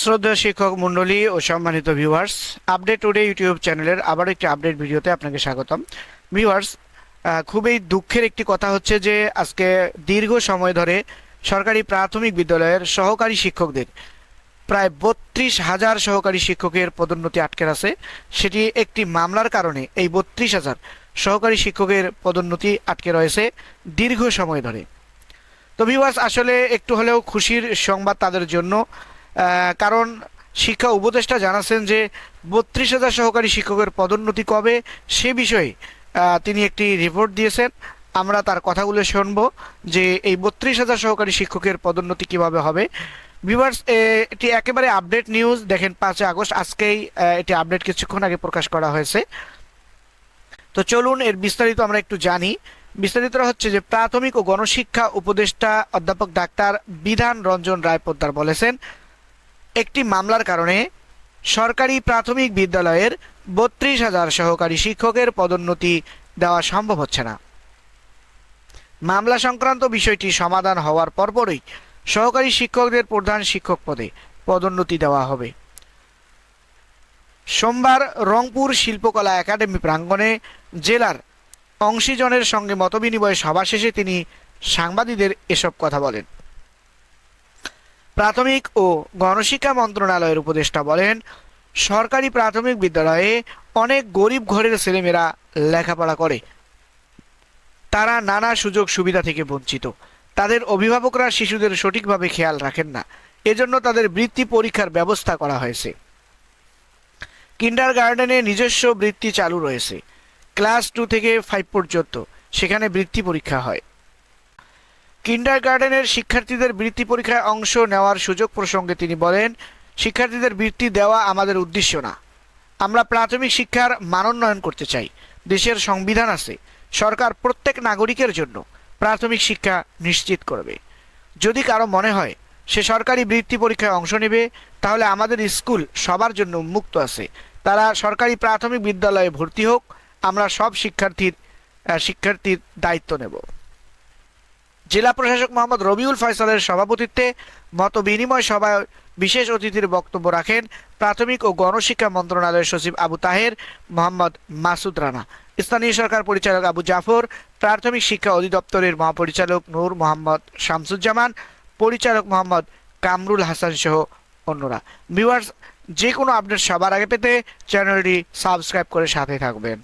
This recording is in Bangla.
শ্রদ্ধেয় শিক্ষক মণ্ডলী ও সম্মানিত ভিউয়ার্স আপডেট টুডে ইউটিউব চ্যানেলের আবার একটি আপডেট ভিডিওতে আপনাকে স্বাগতম। ভিউয়ার্স খুবই দুঃখের একটি কথা হচ্ছে যে আজকে দীর্ঘ সময় ধরে সরকারি প্রাথমিক বিদ্যালয়ের সহকারী শিক্ষকদের প্রায় বত্রিশ হাজার সহকারী শিক্ষকের পদোন্নতি আটকে আছে। সেটি একটি মামলার কারণে এই বত্রিশ হাজার সহকারী শিক্ষকের পদোন্নতি আটকে রয়েছে দীর্ঘ সময় ধরে। তো ভিউয়ার্স আসলে একটু হলেও খুশির সংবাদ তাদের জন্য। কারণ শিক্ষা উপদেষ্টা জানাচ্ছেন যে বত্রিশ হাজার সহকারী শিক্ষকের পদোন্নতি কবে সে বিষয়ে তিনি একটি রিপোর্ট দিয়েছেন। আমরা তার কথাগুলো শুনব যে এই বত্রিশ হাজার সহকারী শিক্ষকের পদোন্নতি কীভাবে হবে। ভিউয়ার্স এটি একেবারে আপডেট নিউজ দেখেন, পাঁচই আগস্ট, আজকেই এটি আপডেট কিছুক্ষণ আগে প্রকাশ করা হয়েছে। তো চলুন, এর বিস্তারিত আমরা একটু জানি। বিস্তারিত হচ্ছে যে প্রাথমিক ও গণশিক্ষা উপদেষ্টা অধ্যাপক ডাক্তার বিধান রঞ্জন রায় পোদ্দার বলেছেন একটি মামলার কারণে সরকারি প্রাথমিক বিদ্যালয়ের বত্রিশ হাজার সহকারী শিক্ষকের পদোন্নতি দেওয়া সম্ভব হচ্ছে না। মামলা সংক্রান্ত বিষয়টি সমাধান হওয়ার পরপরই সহকারী শিক্ষকদের প্রধান শিক্ষক পদে পদোন্নতি দেওয়া হবে। সোমবার রংপুর শিল্পকলা একাডেমি প্রাঙ্গণে জেলার অংশীজনের সঙ্গে মতবিনিময় সভা শেষে তিনি সাংবাদিকদের এসব কথা বলেন। প্রাথমিক ও গণশিক্ষা মন্ত্রণালয়ের উপদেষ্টা বলেন, সরকারি প্রাথমিক বিদ্যালয়ে অনেক গরিব ঘরের ছেলেমেয়েরা লেখাপড়া করে। তারা নানা সুযোগ সুবিধা থেকে বঞ্চিত। তাদের অভিভাবকরা শিশুদের সঠিকভাবে খেয়াল রাখেন না। এজন্য তাদের বৃত্তি পরীক্ষার ব্যবস্থা করা হয়েছে। কিন্ডার গার্ডেনে নিজস্ব বৃত্তি চালু রয়েছে। ক্লাস টু থেকে ফাইভ পর্যন্ত সেখানে বৃত্তি পরীক্ষা হয়। কিন্ডার গার্ডেনের শিক্ষার্থীদের বৃত্তি পরীক্ষায় অংশ নেওয়ার সুযোগ প্রসঙ্গে তিনি বলেন, শিক্ষার্থীদের বৃত্তি দেওয়া আমাদের উদ্দেশ্য না। আমরা প্রাথমিক শিক্ষার মানোন্নয়ন করতে চাই। দেশের সংবিধান আছে। সরকার প্রত্যেক নাগরিকের জন্য প্রাথমিক শিক্ষা নিশ্চিত করবে। যদি কারও মনে হয় সে সরকারি বৃত্তি পরীক্ষায় অংশ নেবে, তাহলে আমাদের স্কুল সবার জন্য উন্মুক্ত আছে। তারা সরকারি প্রাথমিক বিদ্যালয়ে ভর্তি হোক, আমরা সব শিক্ষার্থীর শিক্ষার্থীর দায়িত্ব নেব। জেলা প্রশাসক মোহাম্মদ রবিউল ফয়সালের সভাপতিত্বে মত বিনিময় সভায় বিশেষ অতিথির বক্তব্য রাখেন প্রাথমিক ও গণশিক্ষা মন্ত্রণালয়ের সচিব আবু তাহের, মোহাম্মদ মাসুদ রানা। স্থানীয় সরকার পরিচালক আবু জাফর, প্রাথমিক শিক্ষা অধিদপ্তরের মহাপরিচালক নূর মোহাম্মদ শামসুজ্জামান, পরিচালক মোহাম্মদ কামরুল হাসান সহ অন্যরা। ভিউয়ার্স, যে কোনো আপডেট সবার আগে পেতে চ্যানেলটি সাবস্ক্রাইব করে সাথে থাকবেন।